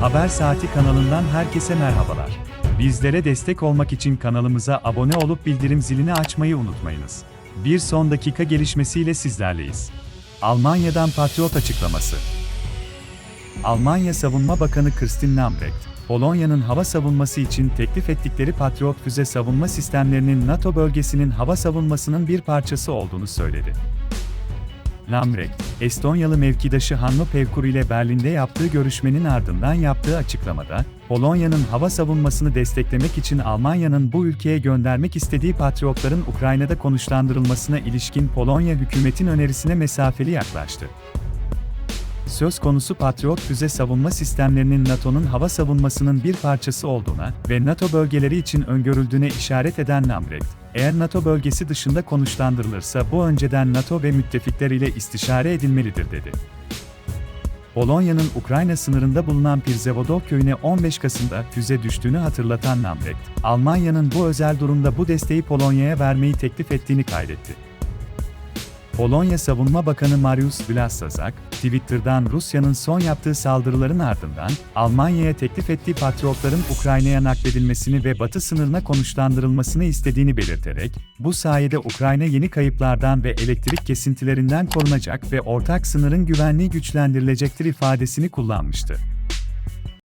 Haber Saati kanalından herkese merhabalar. Bizlere destek olmak için kanalımıza abone olup bildirim zilini açmayı unutmayınız. Bir son dakika gelişmesiyle sizlerleyiz. Almanya'dan Patriot açıklaması. Almanya Savunma Bakanı Christine Lambrecht, Polonya'nın hava savunması için teklif ettikleri Patriot füze savunma sistemlerinin NATO bölgesinin hava savunmasının bir parçası olduğunu söyledi. Lambrecht, Estonyalı mevkidaşı Hanno Pevkur ile Berlin'de yaptığı görüşmenin ardından yaptığı açıklamada, Polonya'nın hava savunmasını desteklemek için Almanya'nın bu ülkeye göndermek istediği patriotların Ukrayna'da konuşlandırılmasına ilişkin Polonya hükümetin önerisine mesafeli yaklaştı. Söz konusu Patriot füze savunma sistemlerinin NATO'nun hava savunmasının bir parçası olduğuna ve NATO bölgeleri için öngörüldüğüne işaret eden Lambrecht, eğer NATO bölgesi dışında konuşlandırılırsa bu önceden NATO ve müttefikler ile istişare edilmelidir dedi. Polonya'nın Ukrayna sınırında bulunan Pirzevodov köyüne 15 Kasım'da füze düştüğünü hatırlatan Lambrecht, Almanya'nın bu özel durumda bu desteği Polonya'ya vermeyi teklif ettiğini kaydetti. Polonya Savunma Bakanı Mariusz Blaszczak, Twitter'dan Rusya'nın son yaptığı saldırıların ardından, Almanya'ya teklif ettiği patriotların Ukrayna'ya nakledilmesini ve batı sınırına konuşlandırılmasını istediğini belirterek, bu sayede Ukrayna yeni kayıplardan ve elektrik kesintilerinden korunacak ve ortak sınırın güvenliği güçlendirilecektir ifadesini kullanmıştı.